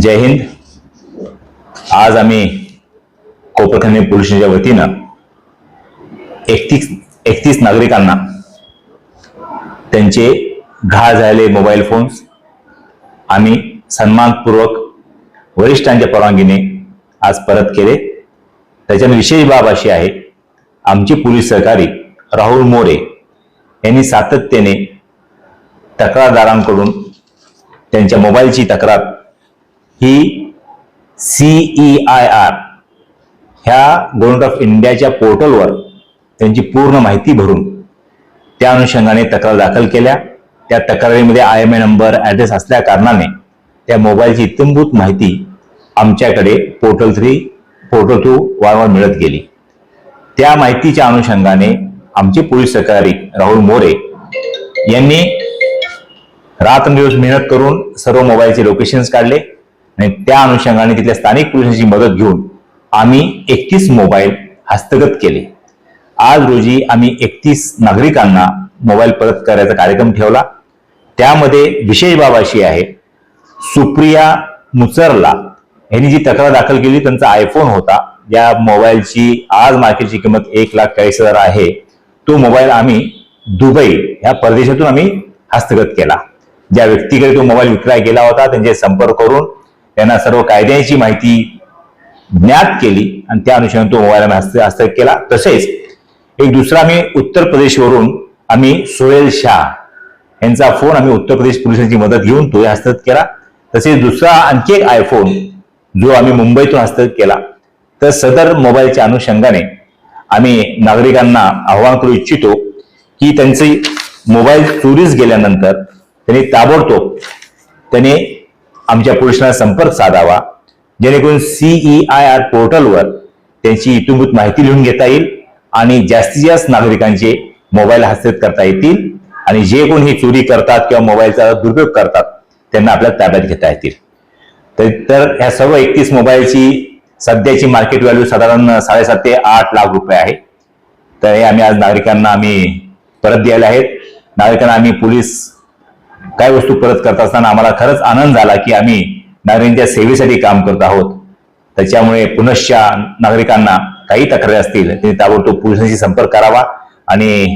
जय हिंद. आज आम्ही कोपरखंड पोलिसांच्या वतीनं एकतीस एकतीस नागरिकांना त्यांचे घाळ झालेले मोबाईल फोन्स आम्ही सन्मानपूर्वक वरिष्ठांच्या परवानगीने आज परत केले. त्याच्यात विशेष बाब अशी आहे आमचे पोलीस सहकारी राहुल मोरे यांनी सातत्याने तक्रारदारांकडून त्यांच्या मोबाईलची तक्रार ही सीई आय आर ह्या गव्हर्नमेंट ऑफ इंडियाच्या पोर्टलवर त्यांची पूर्ण माहिती भरून त्या अनुषंगाने तक्रार दाखल केल्या. त्या तक्रारीमध्ये I M A number address असल्या कारणाने त्या मोबाईलची इत्यंभूत माहिती आमच्याकडे पोर्टल थ्री पोर्टल टू वारंवार मिळत गेली. त्या माहितीच्या अनुषंगाने आमचे पोलीस सहकारी राहुल मोरे यांनी रात्रंदिवस मेहनत करून सर्व मोबाईलचे लोकेशन्स काढले. आणि त्या अनुषंगाने तिथल्या स्थानिक पोलिसांची मदत घेऊन आम्ही एकतीस मोबाईल हस्तगत केले. आज रोजी आम्ही एकतीस नागरिकांना मोबाईल परत करायचा कार्यक्रम ठेवला. त्यामध्ये विशेष बाब अशी आहे सुप्रिया मुचरला यांनी जी तक्रार दाखल केली त्यांचा आयफोन होता. या मोबाईलची आज मार्केटची किंमत एक लाख चाळीस हजार आहे. तो मोबाईल आम्ही दुबई ह्या परदेशातून आम्ही हस्तगत केला. ज्या व्यक्तीकडे तो मोबाईल विक्राय केला होता त्यांचे संपर्क करून त्यांना सर्व कायद्यांची माहिती ज्ञात केली आणि त्या अनुषंगाने तो मोबाईल आम्ही हस्त हस्तगत केला. तसेच एक दुसरा आम्ही उत्तर प्रदेशवरून आम्ही सोहेल शाह यांचा फोन आम्ही उत्तर प्रदेश पोलिसांची मदत घेऊन तो हस्तगत केला. तसेच दुसरा आणखी एक आयफोन जो आम्ही मुंबईतून हस्तगत केला. तर सदर मोबाईलच्या अनुषंगाने आम्ही नागरिकांना आव्हान करू इच्छितो की त्यांचे मोबाईल चोरीस गेल्यानंतर त्यांनी ताबडतोब त्याने आमच्या पोलिसांना संपर्क साधावा जेणेकरून सीई आय आर पोर्टलवर त्यांची इतुंभूत माहिती लिहून घेता येईल आणि जास्तीत जास्त नागरिकांचे मोबाईल हस्तगत करता येतील आणि जे कोण ही चोरी करतात किंवा मोबाईलचा दुरुपयोग करतात त्यांना आपल्या ताब्यात घेता येतील. तर तर ह्या सर्व एकतीस मोबाईलची सध्याची मार्केट व्हॅल्यू साधारण साडेसात ते आठ लाख रुपये आहे. तर हे आम्ही आज नागरिकांना आम्ही परत द्यायला आहेत. नागरिकांना आम्ही पोलीस काय वस्तू परत करत असताना आम्हाला खरंच आनंद झाला की आम्ही नागरिकांच्या सेवेसाठी काम करत आहोत. त्याच्यामुळे पुनश्च नागरिकांना काही तक्रारी असतील त्यांनी ताबडतोब पोलिसांशी संपर्क करावा आणि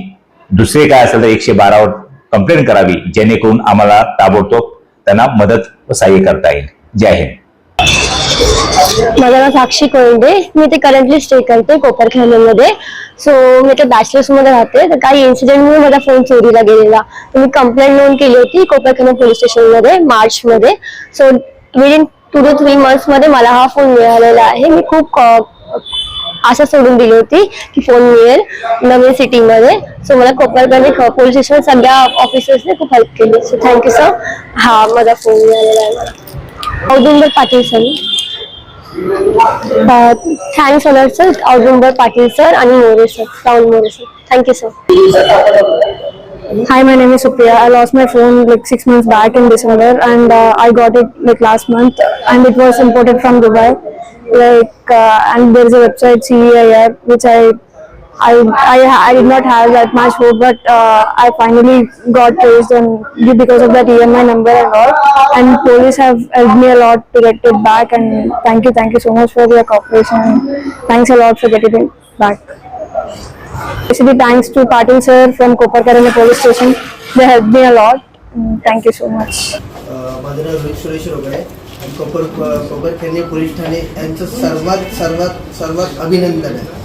दुसरे काय असेल तर एकशे बारावर कंप्लेंट करावी जेणेकरून आम्हाला ताबडतोब त्यांना मदत व सहाय्य करता येईल. जय हिंद. माझं नाव साक्षी कोळंबे मी ते करंटली स्टे करते कोपरखेड्यामध्ये सो मी ते बॅचलर्समध्ये राहते. तर काही इन्सिडेंटमुळे माझा फोन चोरीला गेलेला. तर मी कंप्लेंट नोंद केली होती कोपरखेडा पोलीस स्टेशनमध्ये मार्चमध्ये. So within two two three मंथ्समध्ये मला हा फोन मिळालेला आहे. मी खूप आशा सोडून दिली होती की फोन मिळेल नवीन सिटीमध्ये सो मला कोपरखेडा पोलीस स्टेशन सगळ्या ऑफिसर्सने खूप हेल्प केली. सो थँक्यू सर हा माझा फोन मिळालेला आहे. मला Audumbar Patil sir Thanks a lot sir Audumbar Patil sir आणि More sir Rahul More sir thank you sir Hi, my name is Supriya. I lost my phone like six months back in December, and uh, I got it like last month, and it was imported from Dubai. Like, uh, and there is a website CEIR which I, I, I, I did not have that much hope, but uh, I finally got traced and because of that EMI number and all. And police have helped me a lot to get it back, and thank you, thank you so much for your cooperation. Thanks a lot for getting it back. Especially thanks to Patil sir from Koparkarana police station. They helped me a lot. Mm, Thank you so much. अ, माझं नाव रोहित सुरेश रोकडे आणि कोपर कोपर खेळणे police Thane यांचं सर्वात सर्वात सर्वात अभिनंदन आहे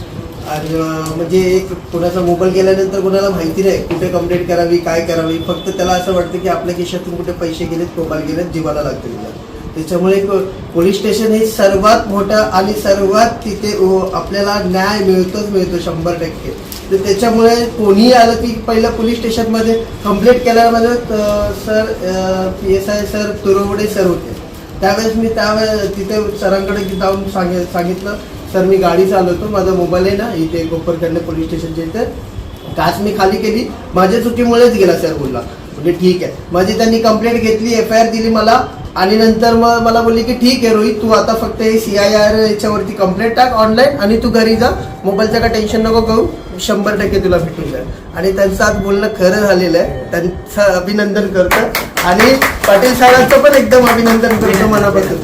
आणि म्हणजे एक कोणाचा मोबाईल गेल्यानंतर कोणाला माहिती नाही कुठे कंप्लेंट करावी काय करावी. फक्त त्याला असं वाटतं की आपल्या खिशातून कुठे पैसे गेलेत मोबाईल गेलेत जीवाला लागतील. त्याच्यामुळे पोलीस स्टेशन हे सर्वात मोठं आणि सर्वात तिथे आपल्याला न्याय मिळतोच मिळतो शंभर टक्के. तर त्याच्यामुळे कोणीही आलं की पहिलं पोलीस स्टेशनमध्ये complaint केल्यामध्ये sir P S I sir Turwade sir होते. त्यावेळेस मी त्यावेळेस तिथे सरांकडे जाऊन सांगे सांगितलं. सर मी गाडी चालवतो. माझा मोबाईल आहे ना इथे कोपरखंड पोलीस स्टेशनच्या इथे. काच मी खाली केली. माझ्या चुकीमुळेच गेला सर बोलला म्हणजे ठीक आहे. माझी त्यांनी कंप्लेंट घेतली एफ आय आर दिली मला. आणि नंतर मग मला बोलली की ठीक आहे रोहित तू आता फक्त हे सी आय आर याच्यावरती कंप्लेंट टाक ऑनलाईन आणि तू घरी जा. मोबाईलचं काय टेन्शन नको करू शंभर टक्के तुला भेटून जाईल. आणि त्यांचं आज बोलणं खरं झालेलं आहे. त्यांचं अभिनंदन करतो. आणि पाटील साहेबांचं पण एकदम अभिनंदन करतो मनापासून.